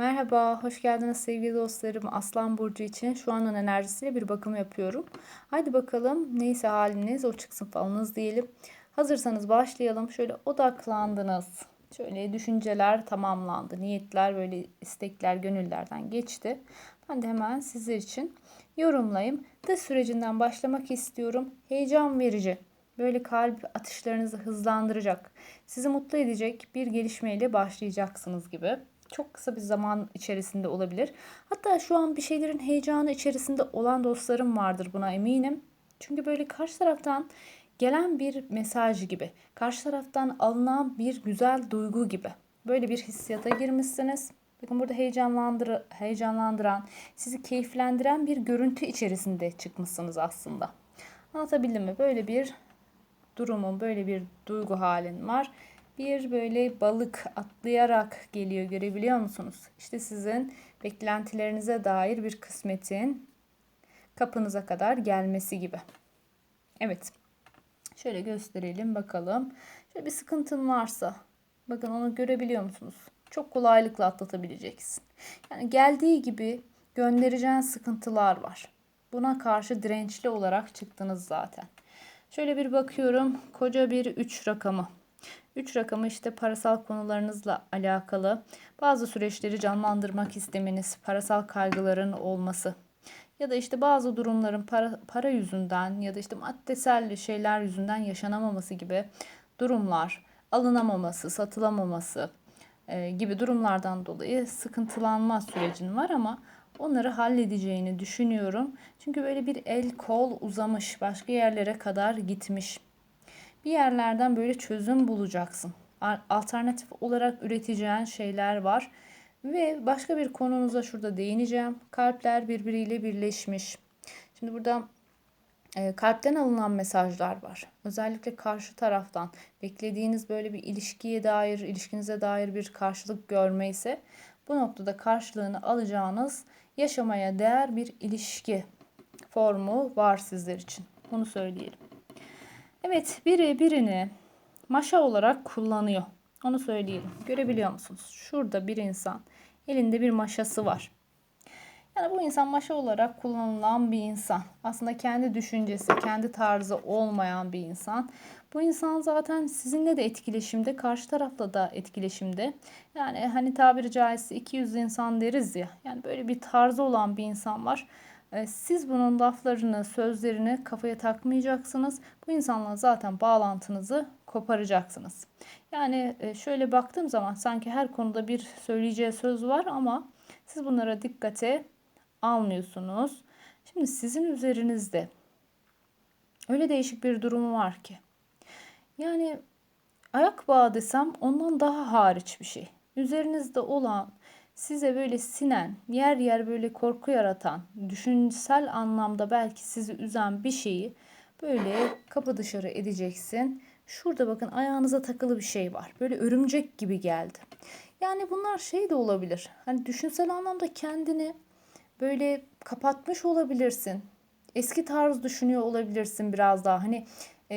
Merhaba, hoş geldiniz sevgili dostlarım. Aslan Burcu için şu anın enerjisiyle bir bakım yapıyorum. Haydi bakalım neyse haliniz o çıksın falınız diyelim. Hazırsanız başlayalım. Şöyle odaklandınız. Şöyle düşünceler tamamlandı. Niyetler böyle istekler gönüllerden geçti. Ben de hemen sizler için yorumlayayım. Da sürecinden başlamak istiyorum. Heyecan verici. Böyle kalp atışlarınızı hızlandıracak, sizi mutlu edecek bir gelişmeyle başlayacaksınız gibi çok kısa bir zaman içerisinde olabilir. Hatta şu an bir şeylerin heyecanı içerisinde olan dostlarım vardır buna eminim. Çünkü böyle karşı taraftan gelen bir mesaj gibi, karşı taraftan alınan bir güzel duygu gibi. Böyle bir hissiyata girmişsiniz. Bakın burada heyecanlandır heyecanlandıran, sizi keyiflendiren bir görüntü içerisinde çıkmışsınız aslında. Anlatabildim mi? Böyle bir durumun, böyle bir duygu halin var bir böyle balık atlayarak geliyor görebiliyor musunuz? İşte sizin beklentilerinize dair bir kısmetin kapınıza kadar gelmesi gibi. Evet. Şöyle gösterelim bakalım. Şöyle bir sıkıntın varsa bakın onu görebiliyor musunuz? Çok kolaylıkla atlatabileceksin. Yani geldiği gibi göndereceğin sıkıntılar var. Buna karşı dirençli olarak çıktınız zaten. Şöyle bir bakıyorum. Koca bir 3 rakamı. 3 rakamı işte parasal konularınızla alakalı. Bazı süreçleri canlandırmak istemeniz, parasal kaygıların olması. Ya da işte bazı durumların para, para yüzünden ya da işte maddesel şeyler yüzünden yaşanamaması gibi durumlar, alınamaması, satılamaması e, gibi durumlardan dolayı sıkıntılanma sürecin var ama onları halledeceğini düşünüyorum. Çünkü böyle bir el kol uzamış, başka yerlere kadar gitmiş bir yerlerden böyle çözüm bulacaksın. Alternatif olarak üreteceğin şeyler var. Ve başka bir konunuza şurada değineceğim. Kalpler birbiriyle birleşmiş. Şimdi burada e, kalpten alınan mesajlar var. Özellikle karşı taraftan beklediğiniz böyle bir ilişkiye dair, ilişkinize dair bir karşılık görme ise bu noktada karşılığını alacağınız yaşamaya değer bir ilişki formu var sizler için. Bunu söyleyelim. Evet biri birini maşa olarak kullanıyor. Onu söyleyelim. Görebiliyor musunuz? Şurada bir insan elinde bir maşası var. Yani bu insan maşa olarak kullanılan bir insan. Aslında kendi düşüncesi, kendi tarzı olmayan bir insan. Bu insan zaten sizinle de etkileşimde, karşı tarafla da etkileşimde. Yani hani tabiri caizse 200 insan deriz ya. Yani böyle bir tarzı olan bir insan var. E, siz bunun laflarını, sözlerini kafaya takmayacaksınız. Bu insanla zaten bağlantınızı koparacaksınız. Yani e, şöyle baktığım zaman sanki her konuda bir söyleyeceği söz var ama siz bunlara dikkate almıyorsunuz. Şimdi sizin üzerinizde öyle değişik bir durumu var ki. Yani ayak bağı desem ondan daha hariç bir şey. Üzerinizde olan size böyle sinen, yer yer böyle korku yaratan, düşünsel anlamda belki sizi üzen bir şeyi böyle kapı dışarı edeceksin. Şurada bakın ayağınıza takılı bir şey var. Böyle örümcek gibi geldi. Yani bunlar şey de olabilir. Hani düşünsel anlamda kendini böyle kapatmış olabilirsin. Eski tarz düşünüyor olabilirsin biraz daha. Hani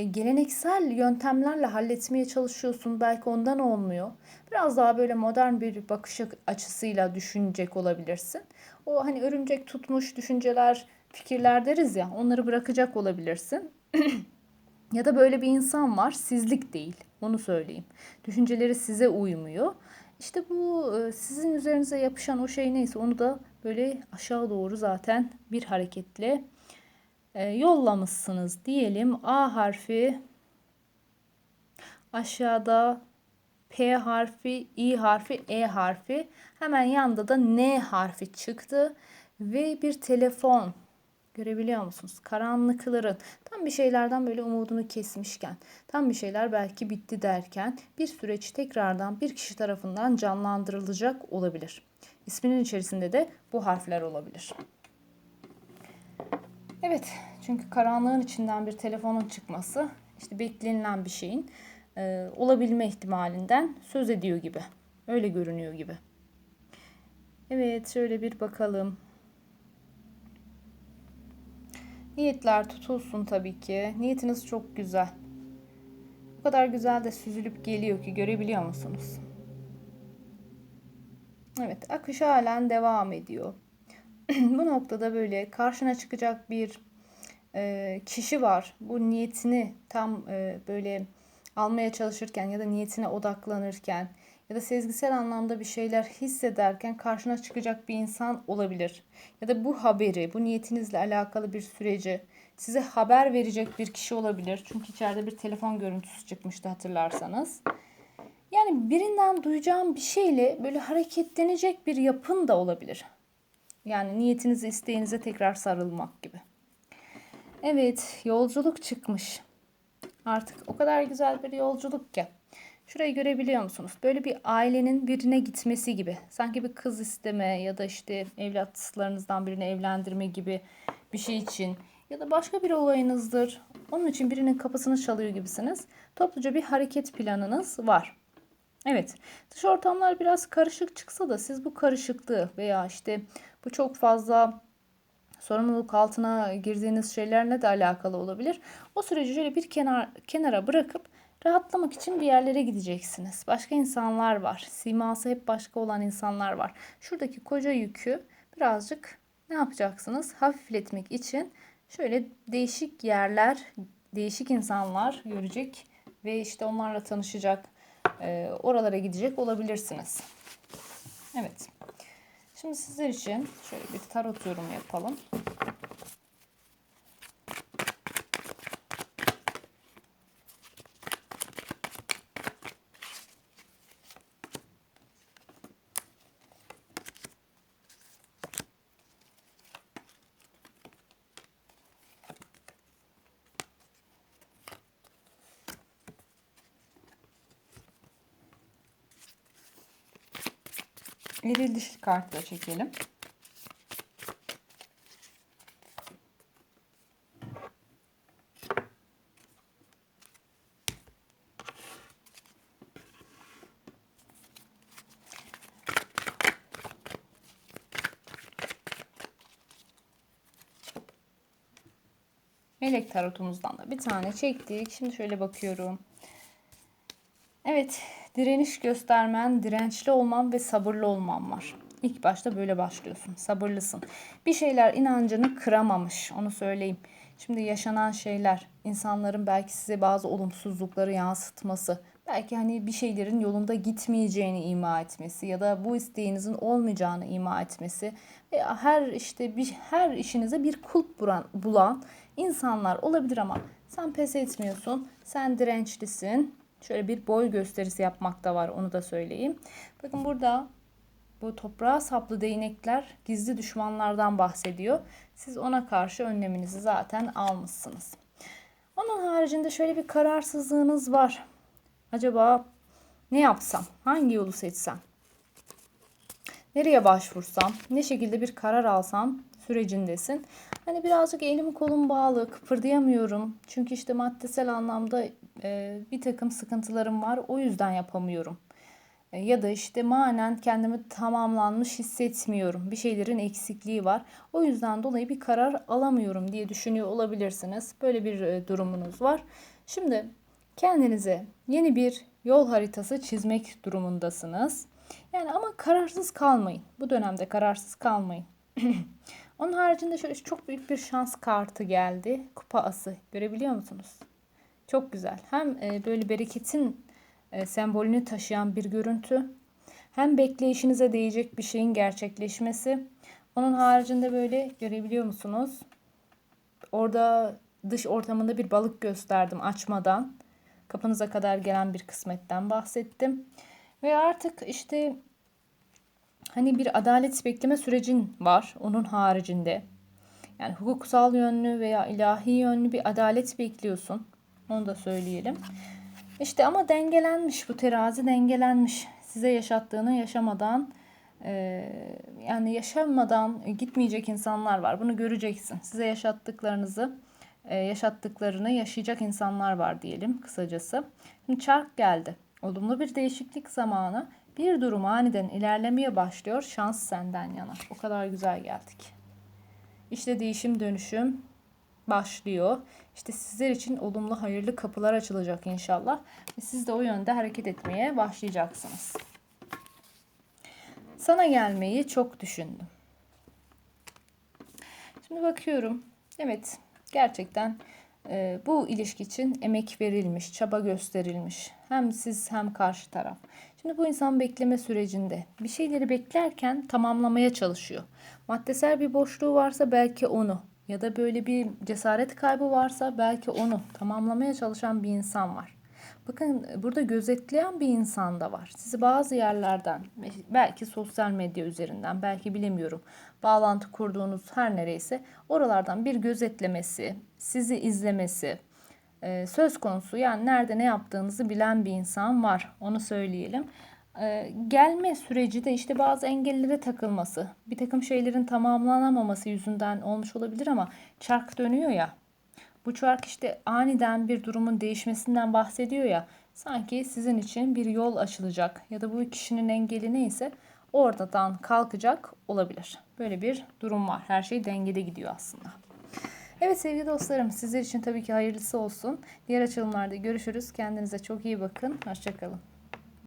geleneksel yöntemlerle halletmeye çalışıyorsun. Belki ondan olmuyor. Biraz daha böyle modern bir bakış açısıyla düşünecek olabilirsin. O hani örümcek tutmuş düşünceler, fikirler deriz ya onları bırakacak olabilirsin. ya da böyle bir insan var sizlik değil onu söyleyeyim. Düşünceleri size uymuyor. İşte bu e, sizin üzerinize yapışan o şey neyse onu da böyle aşağı doğru zaten bir hareketle e, yollamışsınız diyelim. A harfi aşağıda P harfi, I harfi, E harfi. Hemen yanında da N harfi çıktı. Ve bir telefon. Görebiliyor musunuz? Karanlıkların tam bir şeylerden böyle umudunu kesmişken, tam bir şeyler belki bitti derken bir süreç tekrardan bir kişi tarafından canlandırılacak olabilir. İsminin içerisinde de bu harfler olabilir. Evet, çünkü karanlığın içinden bir telefonun çıkması işte beklenilen bir şeyin e, olabilme ihtimalinden söz ediyor gibi. Öyle görünüyor gibi. Evet, şöyle bir bakalım. Niyetler tutulsun tabii ki. Niyetiniz çok güzel. O kadar güzel de süzülüp geliyor ki görebiliyor musunuz? Evet akış halen devam ediyor. Bu noktada böyle karşına çıkacak bir e, kişi var. Bu niyetini tam e, böyle almaya çalışırken ya da niyetine odaklanırken ya da sezgisel anlamda bir şeyler hissederken karşına çıkacak bir insan olabilir. Ya da bu haberi, bu niyetinizle alakalı bir süreci size haber verecek bir kişi olabilir. Çünkü içeride bir telefon görüntüsü çıkmıştı hatırlarsanız. Yani birinden duyacağım bir şeyle böyle hareketlenecek bir yapın da olabilir. Yani niyetinize, isteğinize tekrar sarılmak gibi. Evet, yolculuk çıkmış. Artık o kadar güzel bir yolculuk ki. Şurayı görebiliyor musunuz? Böyle bir ailenin birine gitmesi gibi. Sanki bir kız isteme ya da işte evlatlarınızdan birini evlendirme gibi bir şey için ya da başka bir olayınızdır. Onun için birinin kapısını çalıyor gibisiniz. Topluca bir hareket planınız var. Evet, dış ortamlar biraz karışık çıksa da siz bu karışıklığı veya işte bu çok fazla sorumluluk altına girdiğiniz şeylerle de alakalı olabilir. O süreci şöyle bir kenar, kenara bırakıp rahatlamak için bir yerlere gideceksiniz. Başka insanlar var. Siması hep başka olan insanlar var. Şuradaki koca yükü birazcık ne yapacaksınız? Hafifletmek için şöyle değişik yerler, değişik insanlar görecek ve işte onlarla tanışacak, e, oralara gidecek olabilirsiniz. Evet. Şimdi sizler için şöyle bir tarot yorumu yapalım. Eril dişli kart da çekelim. Melek tarotumuzdan da bir tane çektik. Şimdi şöyle bakıyorum. Evet, direniş göstermen, dirençli olman ve sabırlı olman var. İlk başta böyle başlıyorsun. Sabırlısın. Bir şeyler inancını kıramamış. Onu söyleyeyim. Şimdi yaşanan şeyler, insanların belki size bazı olumsuzlukları yansıtması, belki hani bir şeylerin yolunda gitmeyeceğini ima etmesi ya da bu isteğinizin olmayacağını ima etmesi veya her işte bir her işinize bir kulp bulan, bulan insanlar olabilir ama sen pes etmiyorsun. Sen dirençlisin Şöyle bir boy gösterisi yapmak da var onu da söyleyeyim. Bakın burada bu toprağa saplı değnekler gizli düşmanlardan bahsediyor. Siz ona karşı önleminizi zaten almışsınız. Onun haricinde şöyle bir kararsızlığınız var. Acaba ne yapsam? Hangi yolu seçsem? Nereye başvursam? Ne şekilde bir karar alsam sürecindesin. Hani birazcık elim kolum bağlı, kıpırdayamıyorum. Çünkü işte maddesel anlamda e, bir takım sıkıntılarım var. O yüzden yapamıyorum. E, ya da işte manen kendimi tamamlanmış hissetmiyorum. Bir şeylerin eksikliği var. O yüzden dolayı bir karar alamıyorum diye düşünüyor olabilirsiniz. Böyle bir e, durumunuz var. Şimdi kendinize yeni bir yol haritası çizmek durumundasınız. Yani ama kararsız kalmayın. Bu dönemde kararsız kalmayın. Onun haricinde şöyle çok büyük bir şans kartı geldi. Kupa ası. Görebiliyor musunuz? Çok güzel. Hem e, böyle bereketin e, sembolünü taşıyan bir görüntü. Hem bekleyişinize değecek bir şeyin gerçekleşmesi. Onun haricinde böyle görebiliyor musunuz? Orada dış ortamında bir balık gösterdim açmadan. Kapınıza kadar gelen bir kısmetten bahsettim. Ve artık işte hani bir adalet bekleme sürecin var onun haricinde. Yani hukuksal yönlü veya ilahi yönlü bir adalet bekliyorsun. Onu da söyleyelim. İşte ama dengelenmiş bu terazi dengelenmiş. Size yaşattığını yaşamadan e, yani yaşamadan gitmeyecek insanlar var. Bunu göreceksin. Size yaşattıklarınızı e, yaşattıklarını yaşayacak insanlar var diyelim kısacası. Şimdi çark geldi. Olumlu bir değişiklik zamanı. Bir durum aniden ilerlemeye başlıyor. Şans senden yana. O kadar güzel geldik. İşte değişim dönüşüm başlıyor. İşte sizler için olumlu hayırlı kapılar açılacak inşallah. Ve siz de o yönde hareket etmeye başlayacaksınız. Sana gelmeyi çok düşündüm. Şimdi bakıyorum. Evet, gerçekten bu ilişki için emek verilmiş, çaba gösterilmiş. Hem siz hem karşı taraf. Şimdi bu insan bekleme sürecinde bir şeyleri beklerken tamamlamaya çalışıyor. Maddesel bir boşluğu varsa belki onu ya da böyle bir cesaret kaybı varsa belki onu tamamlamaya çalışan bir insan var. Bakın burada gözetleyen bir insan da var. Sizi bazı yerlerden belki sosyal medya üzerinden belki bilemiyorum bağlantı kurduğunuz her nereyse oralardan bir gözetlemesi, sizi izlemesi e, söz konusu. Yani nerede ne yaptığınızı bilen bir insan var. Onu söyleyelim. E, gelme süreci de işte bazı engellere takılması, bir takım şeylerin tamamlanamaması yüzünden olmuş olabilir ama çark dönüyor ya. Bu çark işte aniden bir durumun değişmesinden bahsediyor ya. Sanki sizin için bir yol açılacak ya da bu kişinin engeli neyse oradan kalkacak olabilir. Böyle bir durum var. Her şey dengede gidiyor aslında. Evet sevgili dostlarım sizler için tabii ki hayırlısı olsun. Diğer açılımlarda görüşürüz. Kendinize çok iyi bakın. Hoşçakalın.